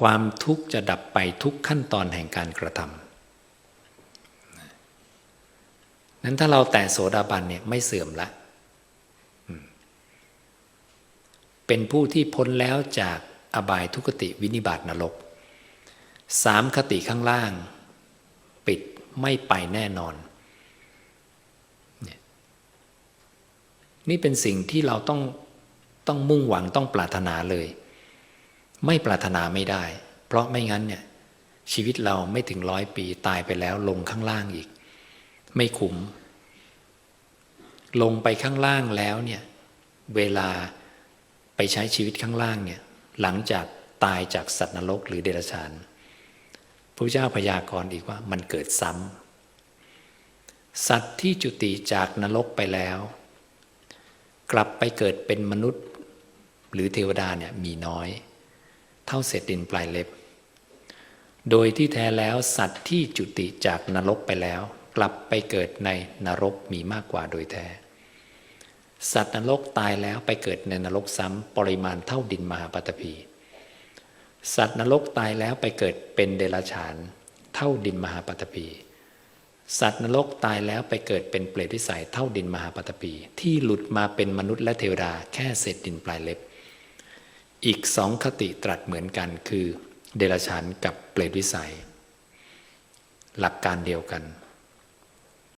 ความทุกข์จะดับไปทุกขั้นตอนแห่งการกระทำนั้นถ้าเราแต่โสดาบันเนี่ยไม่เสื่อมละ เป็นผู้ที่พ้นแล้วจากอบายทุกขติวินิบาตนรกสามคติข้างล่าง ปิดไม่ไปแน่นอน นี่เป็นสิ่งที่เราต้องต้องมุ่งหวังต้องปรารถนาเลย ไม่ปรารถนาไม่ได้ เพราะไม่งั้นเนี่ยชีวิตเราไม่ถึงร้อยปีตายไปแล้วลงข้างล่างอีก ไม่คุ้มลงไปข้างล่างแล้วเนี่ยเวลาไปใช้ชีวิตข้างล่างเนี่ยหลังจากตายจากสัตว์นรกหรือเดรัจฉานพระเจ้าพยากรณ์อีกว่ามันเกิดซ้ำสัตว์ที่จุติจากนรกไปแล้ว กลับไปเกิดเป็นมนุษย์ หรือเทวดาเนี่ยมีน้อย เท่าเศษดินปลายเล็บ โดยที่แท้แล้วสัตว์ที่จุติจากนรกไปแล้ว กลับไปเกิดในนรกมีมากกว่าโดยแท้ สัตว์นรกตายแล้วไปเกิดในนรกซ้ำปริมาณเท่าดินมหาปฐพีสัตว์นรกตายแล้วไปเกิดเป็นเดรัจฉาน เท่าดินมหาปฐพีสัตว์นรกตายแล้วไปเกิดเป็นเปรตวิสัยเท่าดินมหาปฐพีที่หลุดมาเป็นมนุษย์และเทวดาแค่เศษดินปลายเล็บ อีกสองคติตรัสเหมือนกันคือ เดรัจฉานกับเปรตวิสัย หลักการเดียวกัน